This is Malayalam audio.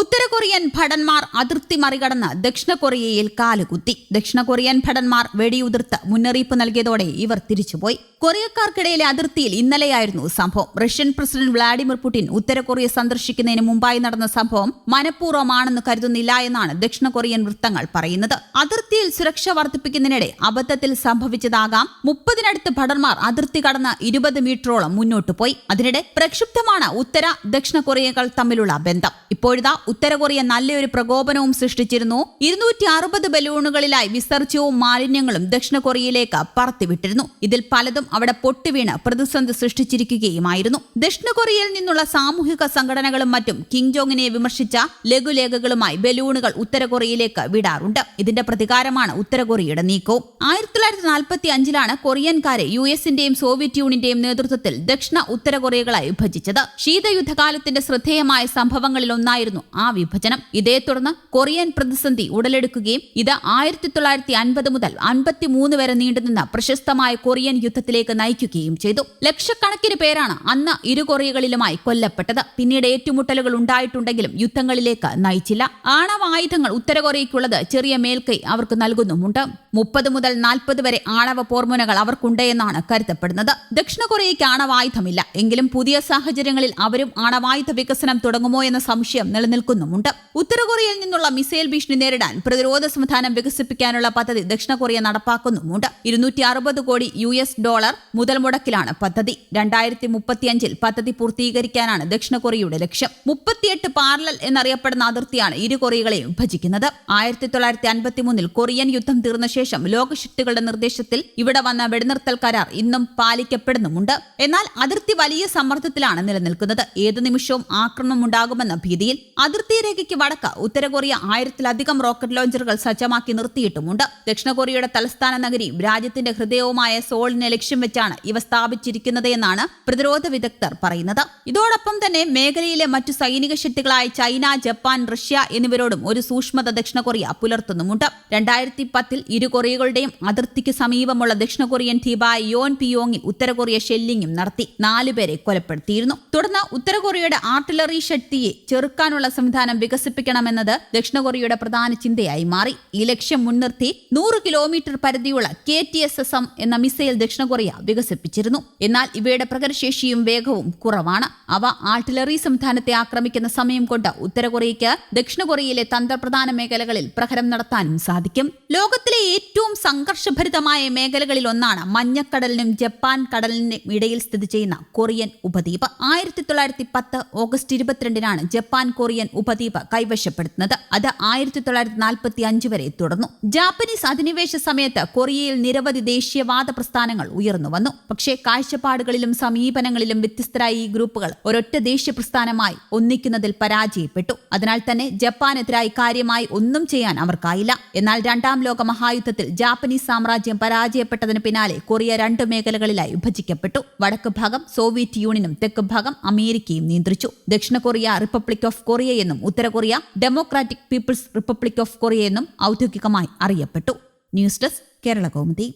ഉത്തര കൊറിയൻ ഭടന്മാർ അതിർത്തി മറികടന്ന് ദക്ഷിണ കൊറിയയിൽ കാലുകുത്തി. ദക്ഷിണ കൊറിയൻ ഭടന്മാർ വെടിയുതിർത്ത് മുന്നറിയിപ്പ് നൽകിയതോടെ ഇവർ തിരിച്ചുപോയി. കൊറിയക്കാർക്കിടയിലെ അതിർത്തിയിൽ ഇന്നലെയായിരുന്നു സംഭവം. റഷ്യൻ പ്രസിഡന്റ് വ്ളാഡിമിർ പുടിൻ ഉത്തര കൊറിയ സന്ദർശിക്കുന്നതിന് മുമ്പായി നടന്ന സംഭവം മനഃപൂർവമാണെന്ന് കരുതുന്നില്ല എന്നാണ് ദക്ഷിണ കൊറിയൻ വൃത്തങ്ങൾ പറയുന്നത്. അതിർത്തിയിൽ സുരക്ഷ വർദ്ധിപ്പിക്കുന്നതിനിടെ അബദ്ധത്തിൽ സംഭവിച്ചതാകാം. മുപ്പതിനടുത്ത് ഭടന്മാർ അതിർത്തി കടന്ന് ഇരുപത് മീറ്ററോളം മുന്നോട്ട് പോയി അതിനിടെ പ്രക്ഷുബ്ധമാണ് ഉത്തര ദക്ഷിണ കൊറിയകൾ തമ്മിലുള്ള ബന്ധം. ഇപ്പോഴിതാ ഉത്തര കൊറിയ നല്ലൊരു പ്രകോപനവും സൃഷ്ടിച്ചിരുന്നു. ഇരുന്നൂറ്റി അറുപത് ബലൂണുകളിലായി വിസർജ്യവും മാലിന്യങ്ങളും ദക്ഷിണ കൊറിയയിലേക്ക് പറത്തിവിട്ടിരുന്നു. ഇതിൽ പലതും അവിടെ പൊട്ടുവീണ് പ്രതിസന്ധി സൃഷ്ടിച്ചിരിക്കുകയുമായിരുന്നു. ദക്ഷിണ കൊറിയയിൽ നിന്നുള്ള സാമൂഹിക സംഘടനകളും മറ്റും കിങ് ജോങ്ങിനെ വിമർശിച്ച ലഘുലേഖകളുമായി ബലൂണുകൾ ഉത്തര കൊറിയയിലേക്ക് വിടാറുണ്ട്. ഇതിന്റെ പ്രതികാരമാണ് ഉത്തര കൊറിയയുടെ നീക്കവും. ആയിരത്തി തൊള്ളായിരത്തി നാൽപ്പത്തി അഞ്ചിലാണ് കൊറിയൻകാരെ യു എസിന്റെയും സോവിയറ്റ് യൂണിയന്റെയും നേതൃത്വത്തിൽ ദക്ഷിണ ഉത്തര കൊറിയകളായി വിഭജിച്ചത്. ശീതയുദ്ധകാലത്തിന്റെ ശ്രദ്ധേയമായ സംഭവങ്ങളിൽ ഒന്നായിരുന്നു ആ വിഭജനം. ഇതേ തുടർന്ന് കൊറിയൻ പ്രതിസന്ധി ഉടലെടുക്കുകയും ഇത് ആയിരത്തി തൊള്ളായിരത്തി അൻപത് മുതൽ അൻപത്തിമൂന്ന് വരെ നീണ്ടുനിന്ന പ്രശസ്തമായ കൊറിയൻ യുദ്ധത്തിലേക്ക് നയിക്കുകയും ചെയ്തു. ലക്ഷക്കണക്കിന് പേരാണ് അന്ന് ഇരു കൊറിയകളിലുമായി കൊല്ലപ്പെട്ടത്. പിന്നീട് ഏറ്റുമുട്ടലുകൾ ഉണ്ടായിട്ടുണ്ടെങ്കിലും യുദ്ധങ്ങളിലേക്ക് നയിച്ചില്ല. ആണവായുധങ്ങൾ ഉത്തര കൊറിയയ്ക്കുള്ളത് ചെറിയ മേൽക്കൈ അവർക്ക് നൽകുന്നുമുണ്ട്. മുപ്പത് മുതൽ നാൽപ്പത് വരെ ആണവ പോർമുനകൾ അവർക്കുണ്ട് എന്നാണ് കരുതപ്പെടുന്നത്. ദക്ഷിണ കൊറിയയ്ക്ക് ആണവായുധമില്ല എങ്കിലും പുതിയ സാഹചര്യങ്ങളിൽ അവരും ആണവായുധ വികസനം തുടങ്ങുമോ എന്ന സംശയം നിലനിൽക്കുന്നുമുണ്ട് ഉത്തര കൊറിയയിൽ നിന്നുള്ള മിസൈൽ ഭീഷണി നേരിടാൻ പ്രതിരോധ സംവിധാനം വികസിപ്പിക്കാനുള്ള പദ്ധതി ദക്ഷിണ കൊറിയ നടപ്പാക്കുന്നുമുണ്ട്. ഇരുന്നൂറ്റി അറുപത് കോടി യു എസ് ഡോളർ മുതൽ മുടക്കിലാണ് പദ്ധതി. രണ്ടായിരത്തി മുപ്പത്തിയഞ്ചിൽ പദ്ധതി പൂർത്തീകരിക്കാനാണ് ദക്ഷിണ കൊറിയയുടെ ലക്ഷ്യം. മുപ്പത്തിയെട്ട് പാർലൽ എന്നറിയപ്പെടുന്ന അതിർത്തിയാണ് ഇരു കൊറിയകളെയും വിഭജിക്കുന്നത് ആയിരത്തി തൊള്ളായിരത്തി അൻപത്തിമൂന്നിൽ കൊറിയൻ യുദ്ധം തീർന്ന ശേഷം ലോകശക്തികളുടെ നിർദ്ദേശത്തിൽ ഇവിടെ വന്ന വെടിനിർത്തൽ കരാർ ഇന്നും പാലിക്കപ്പെടുന്നുമുണ്ട്. എന്നാൽ അതിർത്തി വലിയ സമ്മർദ്ദത്തിലാണ് നിലനിൽക്കുന്നത്. ഏതു നിമിഷവും ആക്രമണം ഉണ്ടാകുമെന്ന ഭീതിയിൽ അതിർത്തി രേഖയ്ക്ക് വടക്ക് ഉത്തര കൊറിയ ആയിരത്തിലധികം റോക്കറ്റ് ലോഞ്ചറുകൾ സജ്ജമാക്കി നിർത്തിയിട്ടുമുണ്ട്. ദക്ഷിണ കൊറിയയുടെ തലസ്ഥാന നഗരി രാജ്യത്തിന്റെ ഹൃദയവുമായ സോളിനെ ലക്ഷ്യം വെച്ചാണ് ഇവ സ്ഥാപിച്ചിരിക്കുന്നത് എന്നാണ് പ്രതിരോധ വിദഗ്ധർ പറയുന്നത്. ഇതോടൊപ്പം തന്നെ മേഖലയിലെ മറ്റു സൈനിക ശക്തികളായ ചൈന ജപ്പാൻ റഷ്യ എന്നിവരോടും ഒരു സൂക്ഷ്മത ദക്ഷിണ കൊറിയ പുലർത്തുന്നുമുണ്ട്. രണ്ടായിരത്തി പത്തിൽ ഇരു കൊറിയകളുടെയും അതിർത്തിക്ക് സമീപമുള്ള ദക്ഷിണ കൊറിയൻ ദ്വീപായ യോൻ പിയോങ്ങിൽ ഉത്തര കൊറിയ ഷെല്ലിങ്ങും നടത്തി നാലുപേരെ കൊലപ്പെടുത്തിയിരുന്നു. തുടർന്ന് ഉത്തര കൊറിയയുടെ ആർട്ടിലറി ശക്തിയെ ചെറുക്കാനുള്ള സംവിധാനം വികസിപ്പിക്കണമെന്നത് ദക്ഷിണ കൊറിയയുടെ പ്രധാന ചിന്തയായി മാറി. ഈ ലക്ഷ്യം മുൻനിർത്തി നൂറ് kilometre പരിധിയുള്ള K T S S M എന്ന മിസൈൽ ദക്ഷിണ കൊറിയ വികസിപ്പിച്ചിരുന്നു. എന്നാൽ ഇവയുടെ പ്രകടശേഷിയും വേഗവും കുറവാണ്. അവ ആർട്ടിലറി സംവിധാനത്തെ ആക്രമിക്കുന്ന സമയം കൊണ്ട് ഉത്തര കൊറിയയ്ക്ക് ദക്ഷിണ കൊറിയയിലെ തന്ത്രപ്രധാന മേഖലകളിൽ പ്രഹരം നടത്താനും സാധിക്കും. ലോകത്തിലെ ഏറ്റവും സംഘർഷഭരിതമായ മേഖലകളിൽ ഒന്നാണ് മഞ്ഞക്കടലിനും ജപ്പാൻ കടലിനും ഇടയിൽ സ്ഥിതി ചെയ്യുന്ന കൊറിയൻ ഉപദ്വീപ്. ആയിരത്തി തൊള്ളായിരത്തി പത്ത് ഓഗസ്റ്റ് ഇരുപത്തിരണ്ടിനാണ് ജപ്പാൻ കൊറിയൻ ഉപദ്വീപ് കൈവശപ്പെടുത്തുന്നത്. അത് ആയിരത്തി തൊള്ളായിരത്തി നാൽപ്പത്തി അഞ്ച് വരെ തുടർന്നു. ജാപ്പനീസ് അധിനിവേശ സമയത്ത് കൊറിയയിൽ നിരവധി ദേശീയവാദ പ്രസ്ഥാനങ്ങൾ ഉയർന്നു വന്നു. പക്ഷേ കാഴ്ചപ്പാടുകളിലും സമീപനങ്ങളിലും വ്യത്യസ്തരായ ഈ ഗ്രൂപ്പുകൾ ഒരൊറ്റ ദേശീയ പ്രസ്ഥാനമായി ഒന്നിക്കുന്നതിൽ പരാജയപ്പെട്ടു. അതിനാൽ തന്നെ ജപ്പാനെതിരായി കാര്യമായി ഒന്നും ചെയ്യാൻ അവർക്കായില്ല. എന്നാൽ രണ്ടാം ലോക മഹായുദ്ധത്തിൽ ജാപ്പനീസ് സാമ്രാജ്യം പരാജയപ്പെട്ടതിന് പിന്നാലെ കൊറിയ രണ്ട് മേഖലകളിലായി വിഭജിക്കപ്പെട്ടു. വടക്ക് ഭാഗം സോവിയറ്റ് യൂണിയനും തെക്ക് ഭാഗം അമേരിക്കയും നിയന്ത്രിച്ചു. ദക്ഷിണ കൊറിയ റിപ്പബ്ലിക് ഓഫ് കൊറിയ എന്നും ഉത്തര Korea democratic people's republic of Korea എന്നും ഔദ്യോഗികമായി അറിയപ്പെട്ടു. News desk Kerala Kaumudi.